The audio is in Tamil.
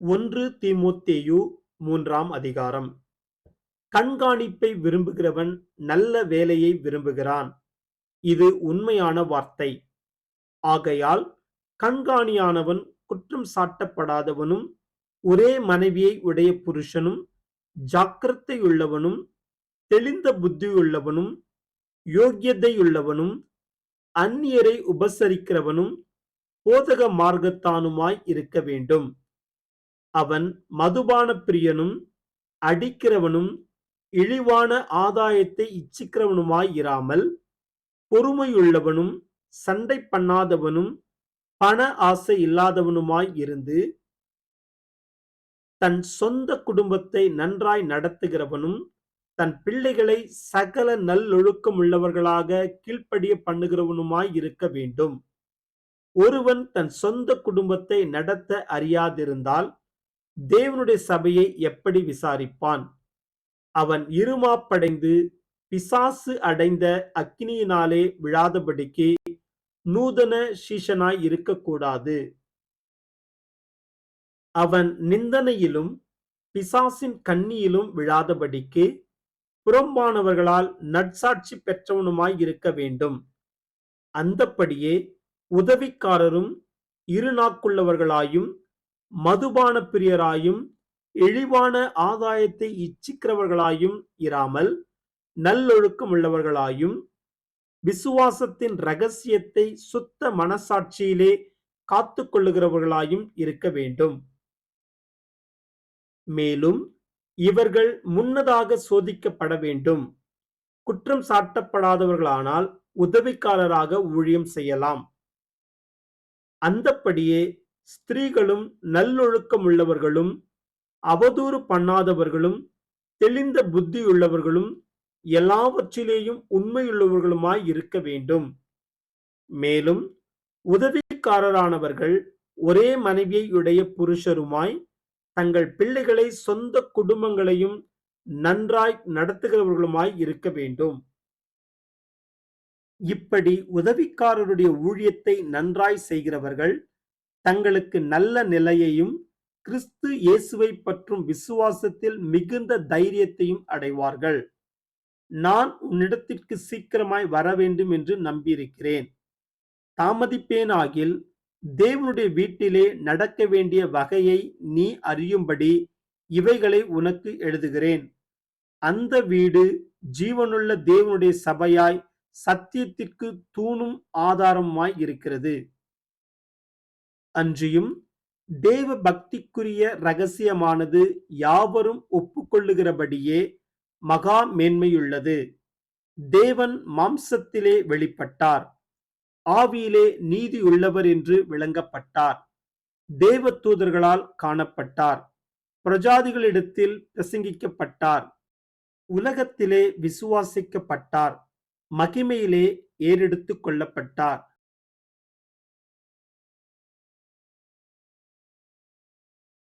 ஒன்று திமுத்தேயு மூன்றாம் அதிகாரம். கண்காணிப்பை விரும்புகிறவன் நல்ல வேலையை விரும்புகிறான். இது உண்மையான வார்த்தை. ஆகையால் கண்காணியானவன் குற்றம் சாட்டப்படாதவனும் ஒரே மனைவியை உடைய புருஷனும் ஜாக்கிரதையுள்ளவனும் தெளிந்த புத்தியுள்ளவனும் யோக்கியதையுள்ளவனும் அந்நியரை உபசரிக்கிறவனும் போதக மார்க்கத்தானுமாய் இருக்க வேண்டும். அவன் மதுபான பிரியனும் அடிக்கிறவனும் இழிவான ஆதாயத்தை இச்சிக்கிறவனுமாய் இராமல் பொறுமையுள்ளவனும் சண்டை பண்ணாதவனும் பண ஆசை இல்லாதவனுமாய் இருந்து தன் சொந்த குடும்பத்தை நன்றாய் நடத்துகிறவனும் தன் பிள்ளைகளை சகல நல்லொழுக்கம் உள்ளவர்களாக கீழ்ப்படிய பண்ணுகிறவனுமாய் இருக்க வேண்டும். ஒருவன் தன் சொந்த குடும்பத்தை நடத்த அறியாதிருந்தால் தேவனுடைய சபையை எப்படி விசாரிப்பான்? அவன் இருமாப்படைந்து பிசாசு அடைந்த அக்னியினாலே விழாதபடிக்கு நூதன சீஷனாய் இருக்கக்கூடாது. அவன் நிந்தனையிலும் பிசாசின் கண்ணியிலும் விழாதபடிக்கு புறம்பானவர்களால் நட்சாட்சி பெற்றவனுமாய் இருக்க வேண்டும். அந்தப்படியே உதவிக்காரரும் இருநாக்குள்ளவர்களாயும் மதுபான பிரியராயும் இழிவான ஆதாயத்தை இச்சிக்கிறவர்களாயும் இராமல் நல்லொழுக்கம் உள்ளவர்களாயும் விசுவாசத்தின் ரகசியத்தை சுத்த மனசாட்சியிலே காத்து கொள்ளுகிறவர்களாயும் இருக்க வேண்டும். மேலும் இவர்கள் முன்னதாக சோதிக்கப்பட வேண்டும். குற்றம் சாட்டப்படாதவர்களானால் உதவிக்காரராக ஊழியம் செய்யலாம். அந்தப்படியே ஸ்திரீகளும் நல்லொழுக்கம் உள்ளவர்களும் அவதூறு பண்ணாதவர்களும் தெளிந்த புத்தியுள்ளவர்களும் எல்லாவற்றிலேயும் உண்மையுள்ளவர்களுமாய் இருக்க வேண்டும். மேலும் உதவிக்காரரானவர்கள் ஒரே மனைவியை உடைய புருஷருமாய் தங்கள் பிள்ளைகளை சொந்த குடும்பங்களையும் நன்றாய் நடத்துகிறவர்களுமாய் இருக்க வேண்டும். இப்படி உதவிக்காரருடைய ஊழியத்தை நன்றாய் செய்கிறவர்கள் தங்களுக்கு நல்ல நிலையையும் கிறிஸ்து இயேசுவை பற்றும் விசுவாசத்தில் மிகுந்த தைரியத்தையும் அடைவார்கள். நான் உன்னிடத்திற்கு சீக்கிரமாய் வர வேண்டும் என்று நம்பியிருக்கிறேன். தாமதிப்பேனாகில் தேவனுடைய வீட்டிலே நடக்க வேண்டிய வகையை நீ அறியும்படி இவைகளை உனக்கு எழுதுகிறேன். அந்த வீடு ஜீவனுள்ள தேவனுடைய சபையாய் சத்தியத்திற்கு தூணும் ஆதாரமாய் இருக்கிறது. அன்றியும் தேவ பக்திக்குரிய ரகசியமானது யாவரும் ஒப்புக்கொள்ளுகிறபடியே மகா மேன்மையுள்ளது. தேவன் மாம்சத்திலே வெளிப்பட்டார். ஆவியிலே நீதி உள்ளவர் என்று விளங்கப்பட்டார். தேவ தூதர்களால் காணப்பட்டார். பிரஜாதிகளிடத்தில் பிரசங்கிக்கப்பட்டார். உலகத்திலே விசுவாசிக்கப்பட்டார். மகிமையிலே ஏறெடுத்து கொள்ளப்பட்டார்.